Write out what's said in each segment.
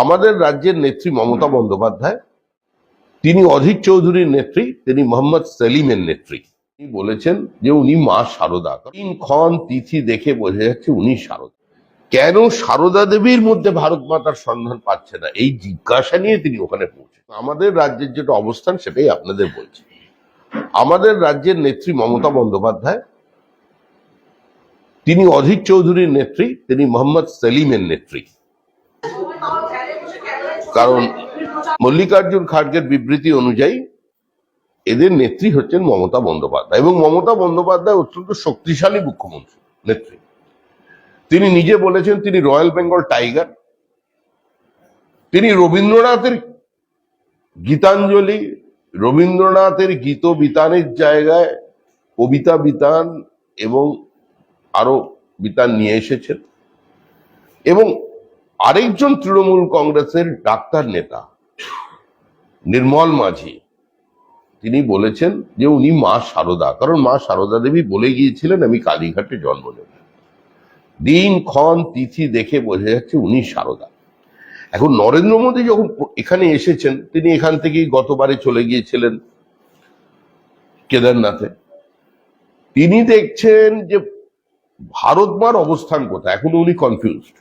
আমাদের রাজ্যের নেত্রী মমতা বন্দ্যোপাধ্যায়, তিনি অধীর চৌধুরীর নেত্রী, তিনি মোহাম্মদ সেলিমের নেত্রী। তিনি বলেছেন যে উনি মা শারদা তিন ক্ষণ তিথি দেখে বোঝা যাচ্ছে উনি শারদা কেন সারদা দেবীর মধ্যে ভারত মাতার সন্ধান পাচ্ছে না? এই জিজ্ঞাসা নিয়ে তিনি ওখানে পৌঁছে আমাদের রাজ্যের যেটা অবস্থান সেটাই আপনাদের বলছি। আমাদের রাজ্যের নেত্রী মমতা বন্দ্যোপাধ্যায়, তিনি অধীর চৌধুরীর নেত্রী, তিনি মোহাম্মদ সেলিমের নেত্রী। কারণ মল্লিকার্জুন খাড়গের বিবৃতি অনুযায়ী এদের নেত্রী হচ্ছেন মমতা বন্দ্যোপাধ্যায় এবং মমতা বন্দ্যোপাধ্যায় অত্যন্ত শক্তিশালী মুখ্যমন্ত্রী, নেত্রী। তিনি নিজে বলেছেন তিনি রয়্যাল বেঙ্গল টাইগার। তিনি রবীন্দ্রনাথের গীতাঞ্জলি, রবীন্দ্রনাথের গীত বিতানের জায়গায় কবিতা বিতান এবং আরও বিতান নিয়ে এসেছেন। এবং আরেকজন তৃণমূল কংগ্রেসের ডাক্তার নেতা, নির্মল মাঝি। তিনি বলেছেন যে উনি মা সারদা, কারণ মা শারদা দেবী বলে গিয়েছিলেন, আমি কালীঘাটে জন্ম নেব। দিন, ক্ষণ, তিথি দেখে বোঝা যাচ্ছে উনি সারদা। এখন নরেন্দ্র মোদী যখন এখানে এসেছেন, তিনি এখান থেকেই গতবারে চলে গিয়েছিলেন কেদারনাথে। তিনি দেখছেন যে ভারত মার অবস্থান কোথায়? এখন উনি কনফিউজড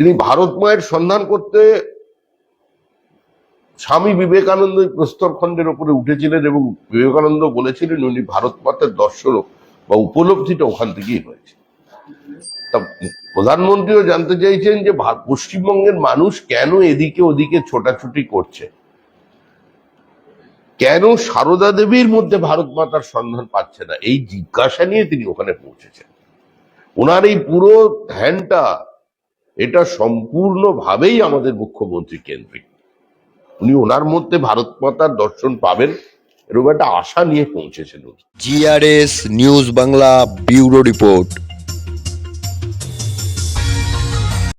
তিনি ভারত মায়ের সন্ধান করতে স্বামী বিবেকানন্দ এই প্রস্তরখণ্ডের উপরে উঠেছিলেন এবং বিবেকানন্দ বলেছিলেন উনি ভারত মাতার দর্শন বা উপলব্ধিটা ওখান থেকেই হয়েছে। তা প্রধানমন্ত্রীও জানতে চাইছেন যে পশ্চিমবঙ্গের মানুষ কেন এদিকে ওদিকে ছোটাছুটি করছে? কেন সারদা দেবীর মধ্যে ভারত মাতার সন্ধান পাচ্ছে না? এই জিজ্ঞাসা নিয়ে তিনি ওখানে পৌঁছেছেন। ওনার এই পুরো ধ্যানটা এটা সম্পূর্ণভাবেই আমাদের মুখ্যমন্ত্রী কেন্দ্রিক। উনি ওনার মধ্যে ভারত মাতার দর্শন পাবেন, এরকম একটা আশা নিয়ে পৌঁছেছেন GRS news Bangla bureau report